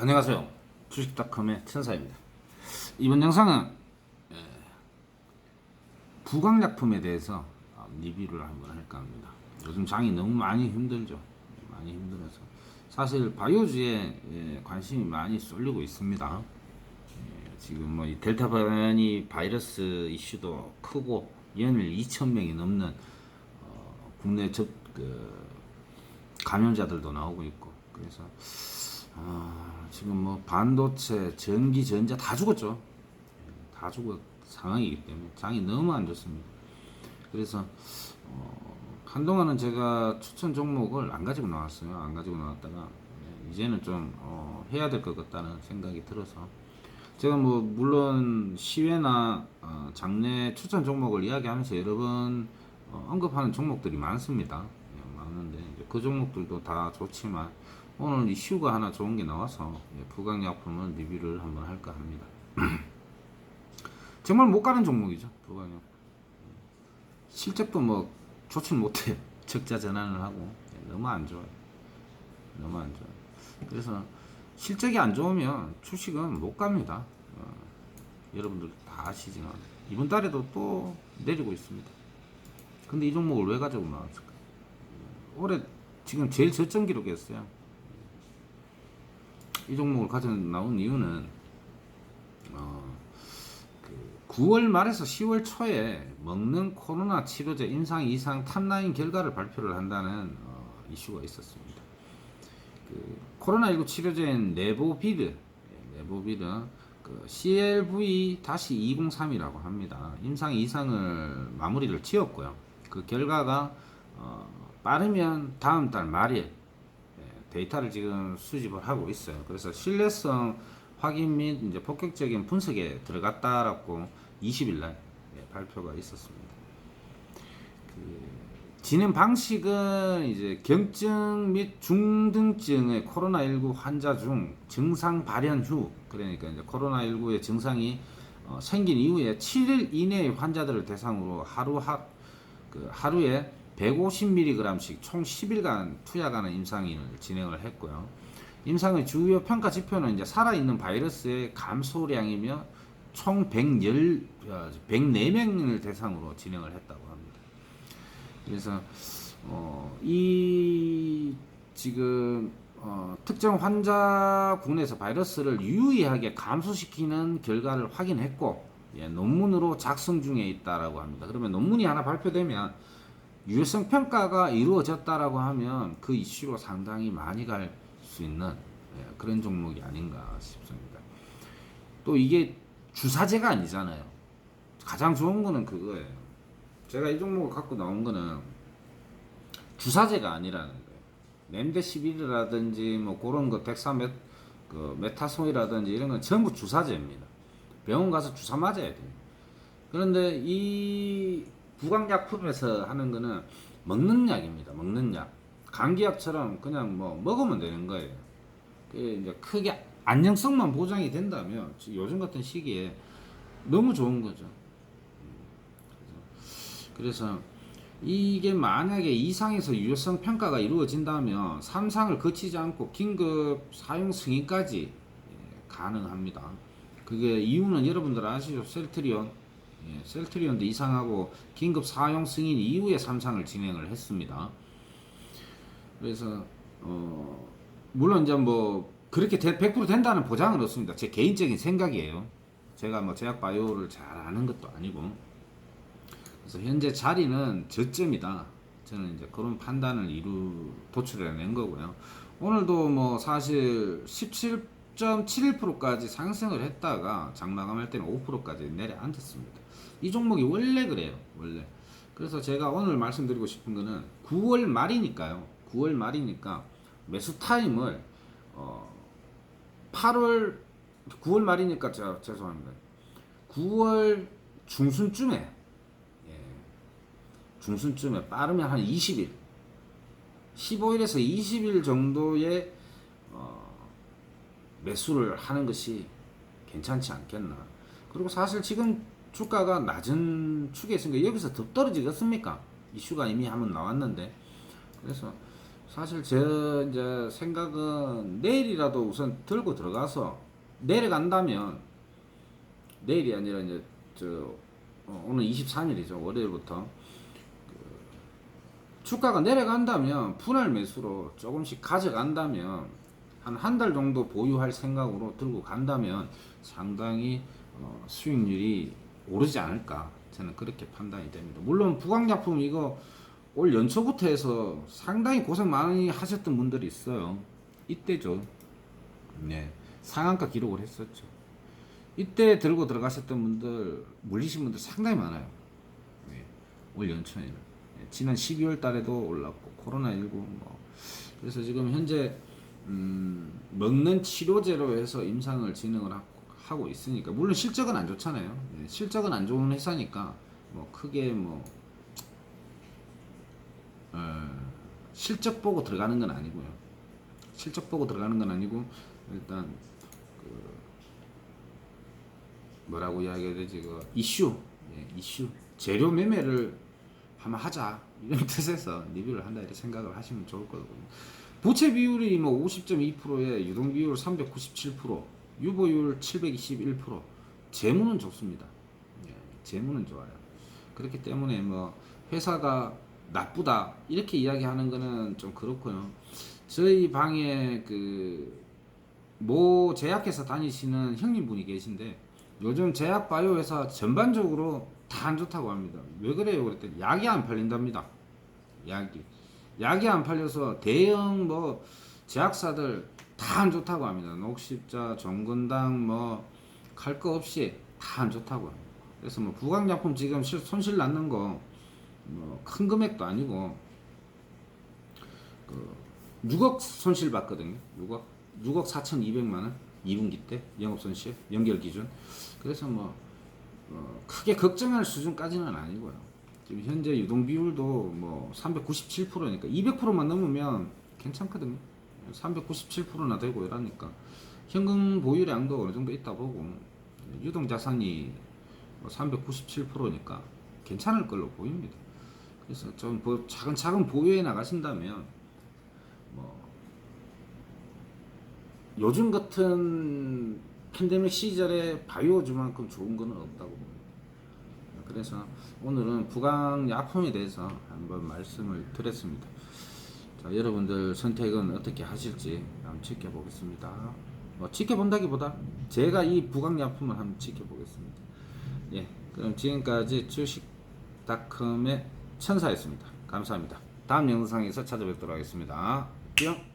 안녕하세요. 주식닷컴의 천사입니다. 이번 영상은 예, 부강약품에 대해서 아, 리뷰를 한번 할까 합니다. 요즘 장이 너무 많이 힘들죠. 많이 힘들어서 사실 바이오주에 예, 관심이 많이 쏠리고 있습니다. 예, 지금 뭐이 델타 변이 바이러스 이슈도 크고 연일 2천 명이 넘는 어, 국내 접, 그, 감염자들도 나오고 있고 그래서 아, 지금 뭐 반도체, 전기, 전자 다 죽었죠. 예, 다 죽은 상황이기 때문에 장이 너무 안 좋습니다. 그래서 어, 한동안은 제가 추천 종목을 안 가지고 나왔어요. 안 가지고 나왔다가 예, 이제는 좀 어, 해야 될 것 같다는 생각이 들어서 제가 뭐 물론 시외나 어, 장내 추천 종목을 이야기하면서 여러 번 어, 언급하는 종목들이 많습니다. 예, 많은데 그 종목들도 다 좋지만 오늘 이슈가 하나 좋은 게 나와서 예, 부강약품을 리뷰를 한번 할까 합니다. 정말 못 가는 종목이죠 부강약품. 실적도 뭐 좋지 못해요. 적자 전환을 하고 예, 너무 안 좋아요. 너무 안 좋아요. 그래서 실적이 안 좋으면 주식은 못 갑니다. 어, 여러분들 다 아시지만 이번 달에도 또 내리고 있습니다. 근데 이 종목을 왜 가지고 나왔을까? 올해 지금 제일 저점 기록이었어요. 이 종목을 가져 나온 이유는 어, 그 9월 말에서 10월 초에 먹는 코로나 치료제 임상 이상 탑라인 결과를 발표를 한다는 어, 이슈가 있었습니다. 그 코로나19 치료제인 레보비드, 예, 레보비드 그 CLV-203이라고 합니다. 임상 이상을 마무리를 지었고요. 그 결과가 어, 빠르면 다음 달 말에 예, 데이터를 지금 수집을 하고 있어요. 그래서 신뢰성 확인 및 이제 본격적인 분석에 들어갔다라고 20일 날 예, 발표가 있었습니다. 그 진행 방식은 이제 경증 및 중등증의 코로나19 환자 중 증상 발현 후 그러니까 이제 코로나19의 증상이 어, 생긴 이후에 7일 이내의 환자들을 대상으로 하루 하, 그 하루에 150mg씩 총 10일간 투약하는 임상을 진행을 했고요. 임상의 주요 평가 지표는 이제 살아있는 바이러스의 감소량이며 총 110, 104명을 대상으로 진행을 했다고 합니다. 그래서 어, 이 지금 어, 특정 환자군에서 바이러스를 유의하게 감소시키는 결과를 확인했고 예, 논문으로 작성 중에 있다라고 합니다. 그러면 논문이 하나 발표되면 유효성 평가가 이루어졌다라고 하면 그 이슈로 상당히 많이 갈 수 있는 예, 그런 종목이 아닌가 싶습니다. 또 이게 주사제가 아니잖아요. 가장 좋은 거는 그거예요. 제가 이 종목을 갖고 나온 거는 주사제가 아니라는 거예요. 렘데시비르라든지 뭐 그런 거 덱사메 그 메타손이라든지 이런 건 전부 주사제입니다. 병원 가서 주사 맞아야 돼요. 그런데 이 부강약품에서 하는 거는 먹는 약입니다. 먹는 약. 감기약처럼 그냥 뭐 먹으면 되는 거예요. 이제 크게 안정성만 보장이 된다면 요즘 같은 시기에 너무 좋은 거죠. 그래서 이게 만약에 2상에서 유효성 평가가 이루어진다면 3상을 거치지 않고 긴급 사용 승인까지 예, 가능합니다. 그게 이유는 여러분들 아시죠? 셀트리온. 예, 셀트리온도 이상하고 긴급 사용 승인 이후에 3상을 진행을 했습니다. 그래서 어 물론 이제 뭐 그렇게 100% 된다는 보장은 없습니다. 제 개인적인 생각이에요. 제가 뭐 제약 바이오를 잘 아는 것도 아니고 그래서 현재 자리는 저점이다. 저는 이제 그런 판단을 이루 도출해낸 거고요. 오늘도 뭐 사실 17.71%까지 상승을 했다가 장마감할 때는 5%까지 내려앉았습니다. 이 종목이 원래 그래요. 원래. 그래서 제가 오늘 말씀드리고 싶은 거는 9월 말이니까요. 9월 말이니까 매수 타임을 어 8월 9월 말이니까 저, 죄송합니다. 9월 중순쯤에 예, 중순쯤에 빠르면 한 20일 15일에서 20일 정도의 어, 매수를 하는 것이 괜찮지 않겠나. 그리고 사실 지금 주가가 낮은 축에 있으니까 여기서 더 떨어지겠습니까? 이슈가 이미 한번 나왔는데 그래서 사실 제 이제 생각은 내일이라도 우선 들고 들어가서 내려간다면 내일이 아니라 이제 저 어, 오늘 23일이죠 월요일부터 그 주가가 내려간다면 분할 매수로 조금씩 가져간다면 한 한 달 정도 보유할 생각으로 들고 간다면 상당히 어, 수익률이 오르지 않을까 저는 그렇게 판단이 됩니다. 물론 부강약품 이거 올 연초부터 해서 상당히 고생 많이 하셨던 분들이 있어요. 이때죠. 네. 상한가 기록을 했었죠. 이때 들고 들어가셨던 분들, 물리신 분들 상당히 많아요. 네. 올 연초에는. 네. 지난 12월 달에도 올랐고, 코로나19 뭐. 그래서 지금 현재, 음, 먹는 치료제로 해서 임상을 진행을 하고, 하고 있으니까. 물론 실적은 안 좋잖아요. 네. 실적은 안 좋은 회사니까, 뭐, 크게 뭐, 어, 실적 보고 들어가는 건 아니고요. 실적 보고 들어가는 건 아니고 일단 그 뭐라고 이야기해야 되지 그 이슈 예, 이슈 재료 매매를 한번 하자 이런 뜻에서 리뷰를 한다 이렇게 생각을 하시면 좋을 거거든요. 부채 비율이 뭐 50.2%에 유동 비율 397%, 유보율 721%, 재무는 좋습니다. 예, 재무는 좋아요. 그렇기 때문에 뭐 회사가 나쁘다 이렇게 이야기하는 거는 좀 그렇고요. 저희 방에 그 모 제약회사 다니시는 형님분이 계신데 요즘 제약 바이오 회사 전반적으로 다 안 좋다고 합니다. 왜 그래요? 그랬더니 약이 안 팔린답니다. 약이 약이 안 팔려서 대형 뭐 제약사들 다 안 좋다고 합니다. 녹십자, 정근당 뭐 갈 거 없이 다 안 좋다고 합니다. 그래서 뭐 부강약품 지금 실- 손실 났는 거 뭐 큰 금액도 아니고 그 6억 손실 봤거든요. 6억 6억 4,200만 원 2분기 때 영업 손실 연결 기준. 그래서 뭐 어, 크게 걱정할 수준까지는 아니고요. 지금 현재 유동 비율도 뭐 397%니까 200%만 넘으면 괜찮거든요. 397%나 되고 이러니까 현금 보유량도 어느 정도 있다 보고 유동 자산이 397%니까 괜찮을 걸로 보입니다. 그래서 좀 보- 차근차근 보유해 나가신다면 뭐 요즘 같은 팬데믹 시절에 바이오주만큼 좋은 거는 없다고 봅니다. 그래서 오늘은 부강 약품에 대해서 한번 말씀을 드렸습니다. 자, 여러분들 선택은 어떻게 하실지 한번 지켜보겠습니다. 뭐 지켜본다기보다 제가 이 부강 약품을 한번 지켜보겠습니다. 예, 그럼 지금까지 주식닷컴의 천사였습니다. 감사합니다. 다음 영상에서 찾아뵙도록 하겠습니다. 뿅!